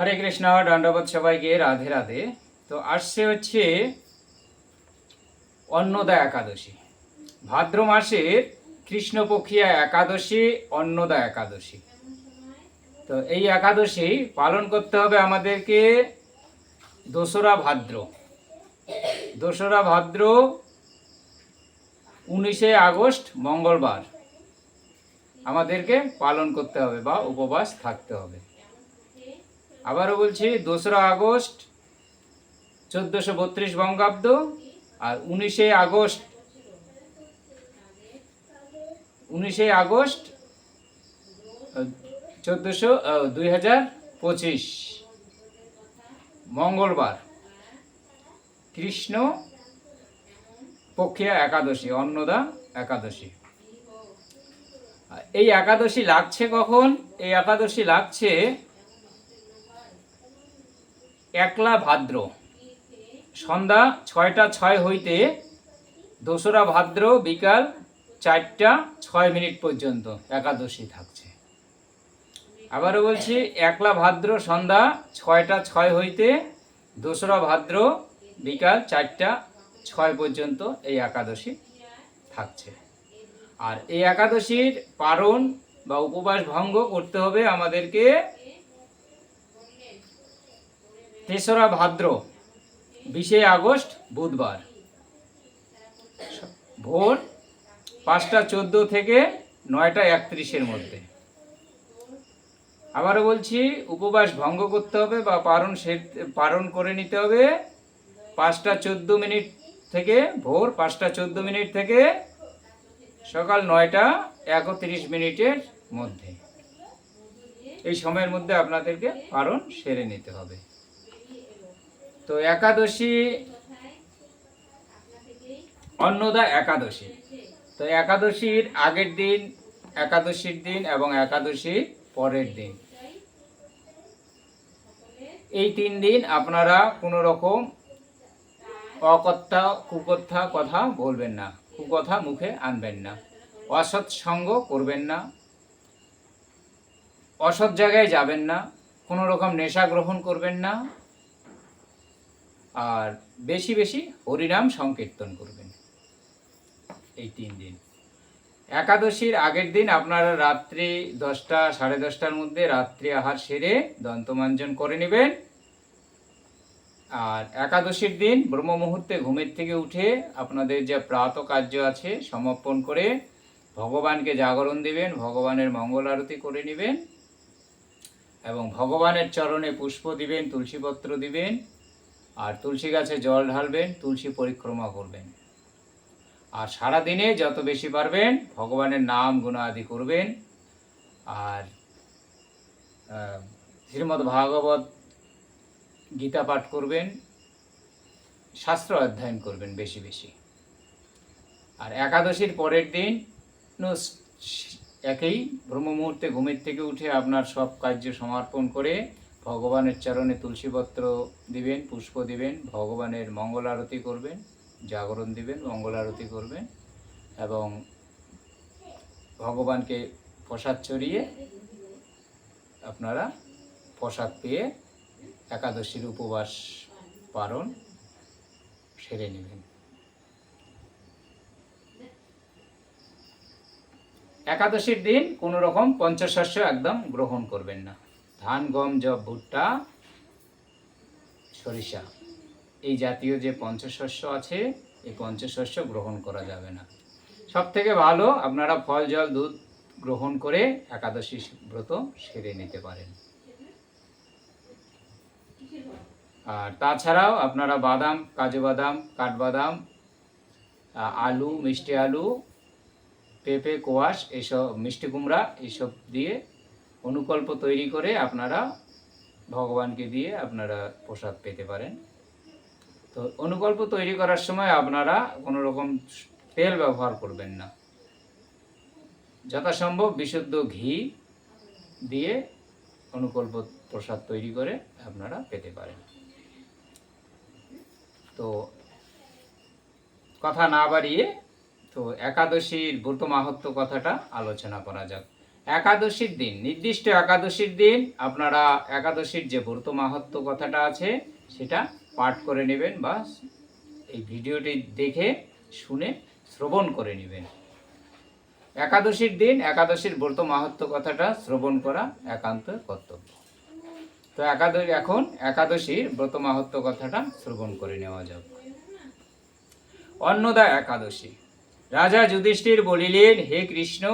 হরে কৃষ্ণ, দণ্ডবোধ সবাইকে, রাধে রাধে। তো আসছে হচ্ছে অন্নদা একাদশী। ভাদ্র মাসের কৃষ্ণপক্ষিয়া একাদশী, অন্নদা একাদশী। তো এই একাদশী পালন করতে হবে আমাদেরকে দোসরা ভাদ্র। দোসরা ভাদ্র উনিশে আগস্ট, মঙ্গলবার। আমাদেরকে পালন করতে হবে বা উপবাস থাকতে হবে। আবারও বলছি, দোসরা আগস্ট চোদ্দোশো বত্রিশ বঙ্গাব্দ আর উনিশে আগস্ট উনিশে আগস্ট চোদ্দোশো দুই হাজার পঁচিশ। মঙ্গলবার, কৃষ্ণ পক্ষিয়া একাদশী, অন্নদা একাদশী। এই একাদশী লাগছে কখন? এই একাদশী লাগছে একলা ভাদ্র। সন্ধ্যা ছয়টা ছয় হইতে দোসরা ভাদ্র বিকাল চারটা ছয় মিনিট পর্যন্ত একাদশী থাকছে। আবারও বলছি, একলা ভাদ্র সন্ধ্যা ছয়টা ছয় হইতে দোসরা ভাদ্র বিকাল চারটা ছয় পর্যন্ত এই একাদশী থাকছে। আর এই একাদশীর পারণ বা উপবাস ভঙ্গ করতে হবে আমাদেরকে তেসরা ভাদ্র, বিশে আগস্ট, বুধবার। ভোর পাঁচটা চোদ্দ থেকে নয়টা একত্রিশের মধ্যে। আবারও বলছি, উপবাস ভঙ্গ করতে হবে বা পারণ পারণ করে নিতে হবে। পাঁচটা চোদ্দ মিনিট থেকে, ভোর পাঁচটা চোদ্দ মিনিট থেকে সকাল নয়টা একত্রিশ মিনিটের মধ্যে। এই সময়ের মধ্যে আপনাদেরকে পারণ সেরে নিতে হবে। তো একাদশী অন্নদা একাদশী। তো একাদশীর আগের দিন, একাদশীর দিন এবং একাদশীর পরের দিন। এই তিন দিন আপনারা কোনো রকম অকথ্যা কুকথা কথা বলবেন না, কুকথা মুখে আনবেন না, অসৎ সঙ্গ করবেন না, অসৎ জায়গায় যাবেন না, কোনো রকম নেশা গ্রহণ করবেন না আর বেশি বেশি হরিনাম সংকীর্তন করবেন। এই তিন দিন। একাদশীর আগের দিন আপনারা রাত্রি দশটা, সাড়ে দশটার মধ্যে রাত্রি আহার সেরে দন্তমাঞ্জন করে নেবেন। আর একাদশীর দিন ব্রহ্ম মুহূর্তে ঘুমের থেকে উঠে আপনাদের যে প্রাত কার্য আছে সমর্পণ করে ভগবানকে জাগরণ দিবেন, ভগবানের মঙ্গল আরতি করে নেবেন এবং ভগবানের চরণে পুষ্প দিবেন, তুলসীপত্র দিবেন আর তুলসী গাছে জল ঢালবেন, তুলসী পরিক্রমা করবেন। আর সারা দিনে যত বেশি পারবেন, ভগবানের নাম গুণাদি করবেন। আর শ্রীমদ্ ভাগবত গীতা পাঠ করবেন, শাস্ত্র অধ্যয়ন করবেন বেশি বেশি। আর একাদশীর পরের দিন একই ব্রহ্ম মুহূর্তে ঘুমের থেকে উঠে আপনার সব কার্য সমর্পণ করে ভগবানের চরণে তুলসীপত্র দিবেন, পুষ্প দিবেন, ভগবানের মঙ্গল আরতি করবেন, জাগরণ দিবেন, মঙ্গল আরতি করবেন এবং ভগবানকে প্রসাদ চড়িয়ে আপনারা প্রসাদ পেয়ে একাদশীর উপবাস পালন সেরে নেবেন। একাদশীর দিন কোনো রকম পঞ্চশস্য একদম গ্রহণ করবেন না। ধান, গম জব ভুট্টা, সরিষা। এই জাতীয় যে পঞ্চশস্য আছে, এই পঞ্চশস্য গ্রহণ করা যাবে না। সব থেকে ভালো, আপনারা ফল, জল, দুধ গ্রহণ করে একাদশী ব্রত সেরে নিতে পারেন। আর তাছাড়াও আপনারা বাদাম, কাজু বাদাম, কাঠবাদাম আলু, মিষ্টি আলু, পেঁপে, কোয়াশ এইসব মিষ্টি কুমড়া এইসব দিয়ে অনুকল্প তৈরি করে আপনারা ভগবানকে দিয়ে আপনারা প্রসাদ পেতে পারেন। তো অনুকল্প তৈরি করার সময় আপনারা কোনো রকম তেল ব্যবহার করবেন না। যথাসম্ভব বিশুদ্ধ ঘি দিয়ে অনুকল্প প্রসাদ তৈরি করে আপনারা পেতে পারেন। তো কথা না বাড়িয়ে তো একাদশীর ব্রত মাহাত্ম কথাটা আলোচনা করা যাক। একাদশীর দিন, নির্দিষ্ট একাদশীর দিন আপনারা একাদশীর যে ব্রত মাহাত্ম কথাটা আছে, সেটা পাঠ করে নেবেন বা এই ভিডিওটি দেখে শুনে শ্রবণ করে নেবেন। একাদশীর দিন, একাদশীর ব্রত মাহাত্ম কথাটা শ্রবণ করা একান্ত কর্তব্য। তো একাদশী, এখন একাদশীর ব্রত মাহাত্ম কথাটা শ্রবণ করে নেওয়া যাক। অন্নদা একাদশী। রাজা যুধিষ্ঠির বলিলেন, হে কৃষ্ণ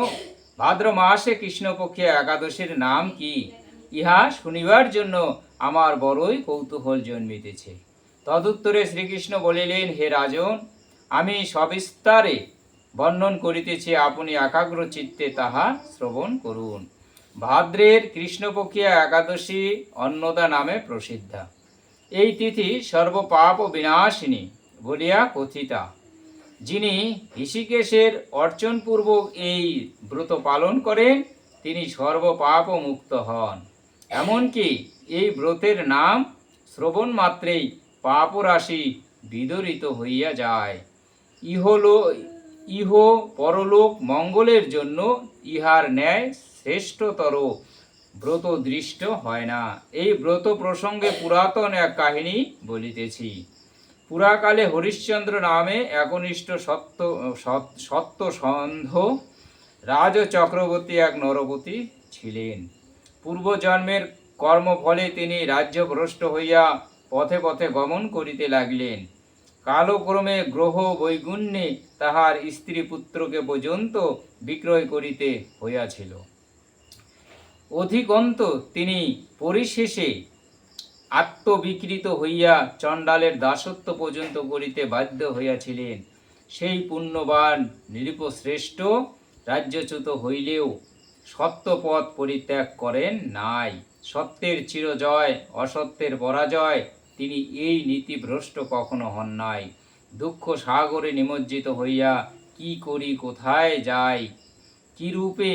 ভাদ্র মাসে কৃষ্ণপক্ষে একাদশীর নাম কি? ইহা শুনিবার জন্য আমার বড়ই কৌতূহল জন্মিতেছে। তদুত্তরে শ্রীকৃষ্ণ বলিলেন, হে রাজন, আমি সবিস্তারে বর্ণন করিতেছি, আপনি একাগ্র চিত্তে তাহা শ্রবণ করুন। ভাদ্রের কৃষ্ণপক্ষিয়া একাদশী অন্নদা নামে প্রসিদ্ধা। এই তিথি সর্বপাপ বিনাশিনী বলিয়া কথিতা। যিনি ঋষিকেশের অর্চনপূর্বক এই ব্রত পালন করেন, তিনি সর্বপাপ মুক্ত হন। এমনকি এই ব্রতের নাম শ্রবণ মাত্রেই পাপরাশি বিদরিত হইয়া যায়। ইহলো, ইহ পরলোক মঙ্গলের জন্য ইহার ন্যায় শ্রেষ্ঠতর ব্রত দৃষ্ট হয় না। এই ব্রত প্রসঙ্গে পুরাতন এক কাহিনী বলিতেছি। পুরাকালে হরিশ্চন্দ্র নামে একনিষ্ঠ সত্য সত্য সন্ধ রাজ চক্রবর্তী এক নরপতি ছিলেন। পূর্বজন্মের কর্মফলে তিনি রাজ্যভ্রষ্ট হইয়া পথে পথে গমন করিতে লাগিলেন। কালক্রমে গ্রহ বৈগুণ্যে তাহার স্ত্রী পুত্রকে পর্যন্ত বিক্রয় করিতে হইয়াছিল। অধিকন্ত তিনি পরিশেষে আত্মবিকৃত হইয়া চণ্ডালের দাসত্ব পর্যন্ত করিতে বাধ্য হইয়াছিলেন। সেই পুণ্যবান নৃপশ্রেষ্ঠ রাজ্যচ্যুত হইলেও সত্যপথ পরিত্যাগ করেন নাই। সত্যের চিরজয়, অসত্যের পরাজয়, তিনি এই নীতিভ্রষ্ট কখনো হন নাই। দুঃখ সাগরে নিমজ্জিত হইয়া কি করি, কোথায় যাই? কি রূপে